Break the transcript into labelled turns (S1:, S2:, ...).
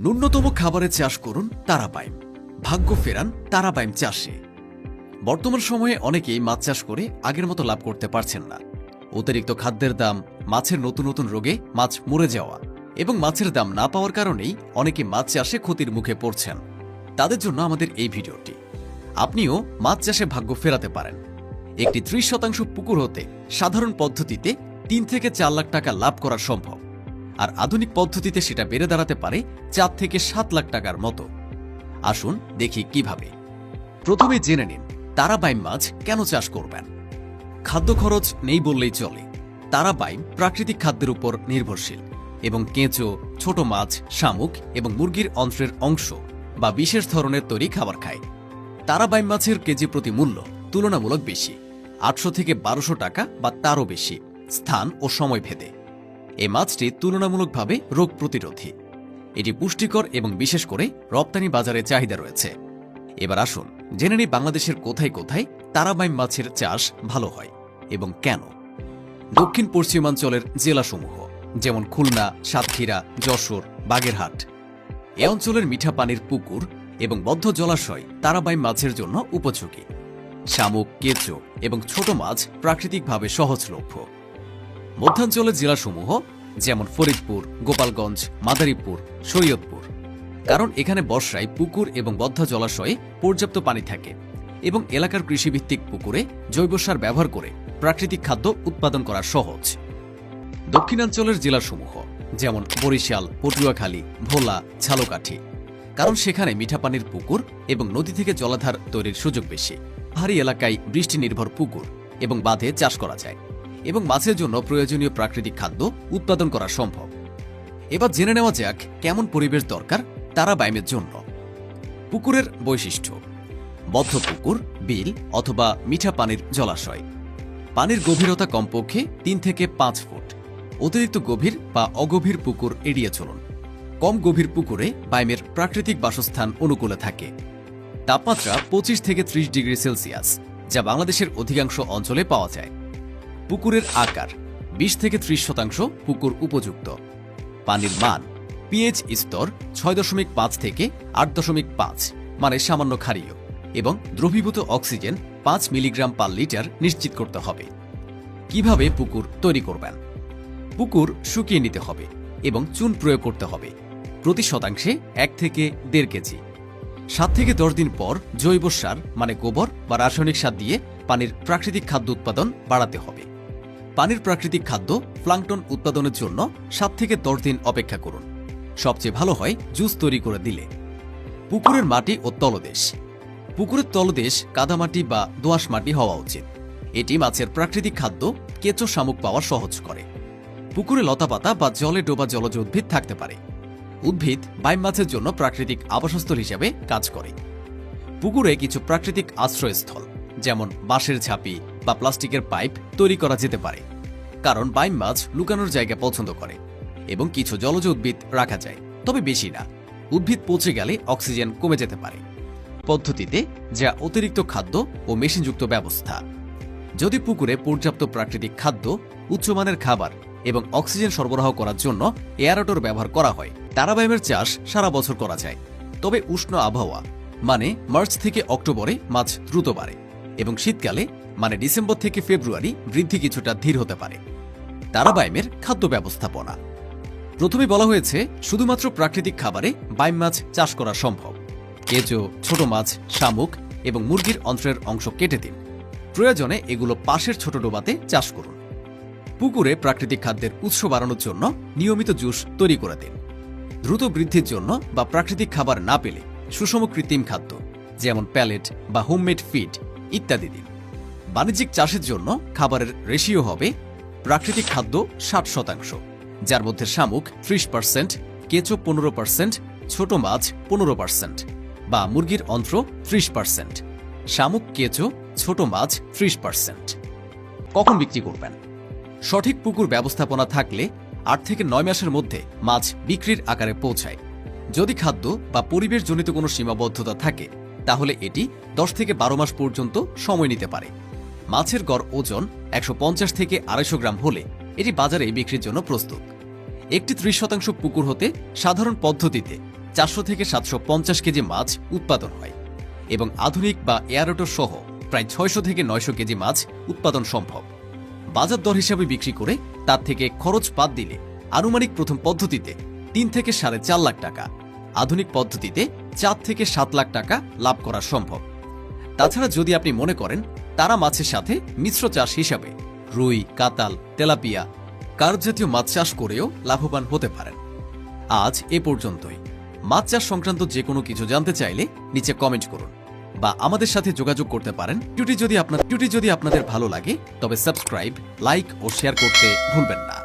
S1: ন্যূনতম খাবারের চাষ করুন তারাবাইম। ভাগ্য ফেরান তারাবাইম চাষে। বর্তমান সময়ে অনেকেই মাছ চাষ করে আগের মতো লাভ করতে পারছেন না। অতিরিক্ত খাদ্যের দাম, মাছের নতুন নতুন রোগে মাছ মরে যাওয়া এবং মাছের দাম না পাওয়ার কারণেই অনেকে মাছ চাষে ক্ষতির মুখে পড়ছেন। তাদের জন্য আমাদের এই ভিডিওটি। আপনিও মাছ চাষে ভাগ্য ফেরাতে পারেন। একটি ত্রিশ শতাংশ পুকুর হতে সাধারণ পদ্ধতিতে তিন থেকে চার লাখ টাকা লাভ করা সম্ভব। আর আধুনিক পদ্ধতিতে সেটা বেড়ে দাঁড়াতে পারে চার থেকে সাত লাখ টাকার মতো। আসুন দেখি কীভাবে। প্রথমে জেনে নিন, তারাবাইম মাছ কেন চাষ করবেন? খাদ্য খরচ নেই বললেই চলে। তারাবাইম প্রাকৃতিক খাদ্যের উপর নির্ভরশীল এবং কেঁচো, ছোট মাছ, শামুক এবং মুরগির অন্ত্রের অংশ বা বিশেষ ধরনের তৈরি খাবার খায়। তারাবাইম মাছের কেজি প্রতি মূল্য তুলনামূলক বেশি, আটশো থেকে বারোশো টাকা বা তারও বেশি। স্থান ও সময় ভেদে। এই মাছটি তুলনামূলকভাবে রোগ প্রতিরোধী। এটি পুষ্টিকর এবং বিশেষ করে রপ্তানি বাজারে চাহিদা রয়েছে। এবার আসুন, জেনে নিই বাংলাদেশের কোথায় কোথায় তারাবাইম মাছের চাষ ভালো হয় এবং কেন। দক্ষিণ পশ্চিমাঞ্চলের জেলাসমূহ, যেমন খুলনা, সাতক্ষীরা, যশোর, বাগেরহাট। এ অঞ্চলের মিঠা পানির পুকুর এবং বদ্ধ জলাশয় তারাবাইম মাছের জন্য উপযোগী। শামুক, কেঁচো এবং ছোট মাছ প্রাকৃতিকভাবে সহজলভ্য। মধ্যাঞ্চলের জেলাসমূহ, যেমন ফরিদপুর, গোপালগঞ্জ, মাদারীপুর শরীয়তপুর কারণ এখানে বর্ষায় পুকুর এবং বদ্ধ জলাশয়ে পর্যাপ্ত পানি থাকে এবং এলাকার কৃষিভিত্তিক পুকুরে জৈব সার ব্যবহার করে প্রাকৃতিক খাদ্য উৎপাদন করা সহজ। দক্ষিণাঞ্চলের জেলাসমূহ, যেমন বরিশাল, পটুয়াখালী, ভোলা, ঝালকাঠি। কারণ সেখানে মিঠা পানির পুকুর এবং নদী থেকে জলাধার তৈরির সুযোগ বেশি। ভারী এলাকায় বৃষ্টি নির্ভর পুকুর এবং বাঁধে চাষ করা যায়। এবং মাছের জন্য প্রয়োজনীয় প্রাকৃতিক খাদ্য উৎপাদন করা সম্ভব। এবার জেনে নেওয়া যাক কেমন পরিবেশ দরকার তারা বাইমের জন্য। পুকুরের বৈশিষ্ট্য। বদ্ধ পুকুর, বিল অথবা মিঠা পানির জলাশয়। পানির গভীরতা কমপক্ষে তিন থেকে পাঁচ ফুট। অতিরিক্ত গভীর বা অগভীর পুকুর এড়িয়ে চলুন। কম গভীর পুকুরে বাইমের প্রাকৃতিক বাসস্থান অনুকূলে থাকে। তাপমাত্রা পঁচিশ থেকে ত্রিশ ডিগ্রি সেলসিয়াস, যা বাংলাদেশের অধিকাংশ অঞ্চলে পাওয়া যায়। পুকুরের আকার, বিশ থেকে ত্রিশ শতাংশ পুকুর উপযুক্ত। পানির মান, পিএইচ স্তর ছয় দশমিক পাঁচ থেকে আট দশমিক পাঁচ মানে সামান্য ক্ষারীয়, এবং দ্রবীভূত অক্সিজেন পাঁচ মিলিগ্রাম পার লিটার নিশ্চিত করতে হবে। কীভাবে পুকুর তৈরি করবেন? পুকুর শুকিয়ে নিতে হবে এবং চুন প্রয়োগ করতে হবে প্রতি শতাংশে এক থেকে দেড় কেজি। সাত থেকে দশ দিন পর জৈব সার মানে গোবর বা রাসায়নিক সার দিয়ে পানির প্রাকৃতিক খাদ্য উৎপাদন বাড়াতে হবে। পানির প্রাকৃতিক খাদ্য প্লাঙ্কটন উৎপাদনের জন্য সাত থেকে দশ দিন অপেক্ষা করুন। সবচেয়ে ভালো হয় জুস তৈরি করে দিলে। পুকুরের মাটি ও তলদেশ। পুকুরের তলদেশ কাদামাটি বা দোআঁশ মাটি হওয়া উচিত। এটি মাছের প্রাকৃতিক খাদ্য কেঁচো শামুক পাওয়া সহজ করে। পুকুরে লতাপাতা বা জলে ডোবা জলজ উদ্ভিদ থাকতে পারে। উদ্ভিদ বাইম মাছের জন্য প্রাকৃতিক আবাসস্থল হিসেবে কাজ করে। পুকুরে কিছু প্রাকৃতিক আশ্রয়স্থল, যেমন বাঁশের ঝাঁপি বা প্লাস্টিকের পাইপ তৈরি করা যেতে পারে, কারণ বাইম মাছ লুকানোর জায়গা পছন্দ করে এবং কিছু জলজ উদ্ভিদ রাখা যায়। তবে বেশি না, উদ্ভিদ পচে গেলে অক্সিজেন কমে যেতে পারে। পদ্ধতিতে, যা অতিরিক্ত খাদ্য ও মেশিনযুক্ত ব্যবস্থা। যদি পুকুরে পর্যাপ্ত প্রাকৃতিক খাদ্য, উচ্চমানের খাবার এবং অক্সিজেন সরবরাহ করার জন্য এয়ারটর ব্যবহার করা হয় তারাবাইমের চাষ সারা বছর করা যায়। তবে উষ্ণ আবহাওয়া মানে মার্চ থেকে অক্টোবরে মাছ দ্রুত বাড়ে এবং শীতকালে মানে ডিসেম্বর থেকে ফেব্রুয়ারি বৃদ্ধি কিছুটা ধীর হতে পারে। তারাবাইমের খাদ্য ব্যবস্থাপনা। প্রথমে বলা হয়েছে, শুধুমাত্র প্রাকৃতিক খাবারে বাইম মাছ চাষ করা সম্ভব। কেঁচো, ছোট মাছ, শামুক এবং মুরগির অন্ত্রের অংশ কেটে দিন। প্রয়োজনে এগুলো পাশের ছোট ডোবাতে চাষ করুন। পুকুরে প্রাকৃতিক খাদ্যের উৎস বাড়ানোর জন্য নিয়মিত জুস তৈরি করে দিন। দ্রুত বৃদ্ধির জন্য বা প্রাকৃতিক খাবার না পেলে সুষম কৃত্রিম খাদ্য, যেমন প্যালেট বা হোমমেড ফিড, ইত্যাদি দিন। বাণিজ্যিক চাষের জন্য খাবারের রেশিও হবে প্রাকৃতিক খাদ্য ষাট শতাংশ, যার মধ্যে শামুক ত্রিশ পার্সেন্ট, কেঁচো পনেরো পার্সেন্ট, ছোট মাছ পনেরো পার্সেন্ট বা মুরগির অন্ত্র ত্রিশ পার্সেন্ট, শামুক, কেঁচো, ছোট মাছ ত্রিশ পার্সেন্ট। কখন বিক্রি করবেন? সঠিক পুকুর ব্যবস্থাপনা থাকলে আট থেকে নয় মাসের মধ্যে মাছ বিক্রির আকারে পৌঁছায়। যদি খাদ্য বা পরিবেশজনিত কোনো সীমাবদ্ধতা থাকে, তাহলে এটি দশ থেকে বারো মাস পর্যন্ত সময় নিতে পারে। মাছের গড় ওজন একশো পঞ্চাশ থেকে আড়াইশো গ্রাম হলে এটি বাজারে বিক্রির জন্য প্রস্তুত। একটি ত্রিশ শতাংশ পুকুর হতে সাধারণ পদ্ধতিতে চারশো থেকে সাতশো পঞ্চাশ কেজি মাছ উৎপাদন হয় এবং আধুনিক বা এয়ারোটো সহ প্রায় ছয়শো থেকে নয়শো কেজি মাছ উৎপাদন সম্ভব। বাজার দর হিসাবে বিক্রি করে তার থেকে খরচ বাদ দিলে আনুমানিক প্রথম পদ্ধতিতে তিন থেকে সাড়ে চার লাখ টাকা, আধুনিক পদ্ধতিতে চার থেকে সাত লাখ টাকা লাভ করা সম্ভব। তাছাড়া যদি আপনি মনে করেন তারা মাছের সাথে মিশ্র চাষ হিসাবে রুই, কাতাল, তেলাপিয়া, কার্প জাতীয় মাছ চাষ করেও লাভবান হতে পারেন। আজ এ পর্যন্তই। মাছ চাষ সংক্রান্ত যে কোনো কিছু জানতে চাইলে নিচে কমেন্ট করুন বা আমাদের সাথে যোগাযোগ করতে পারেন। টিউটি যদি আপনার টিউটি যদি আপনাদের ভালো লাগে, তবে সাবস্ক্রাইব, লাইক ও শেয়ার করতে ভুলবেন না।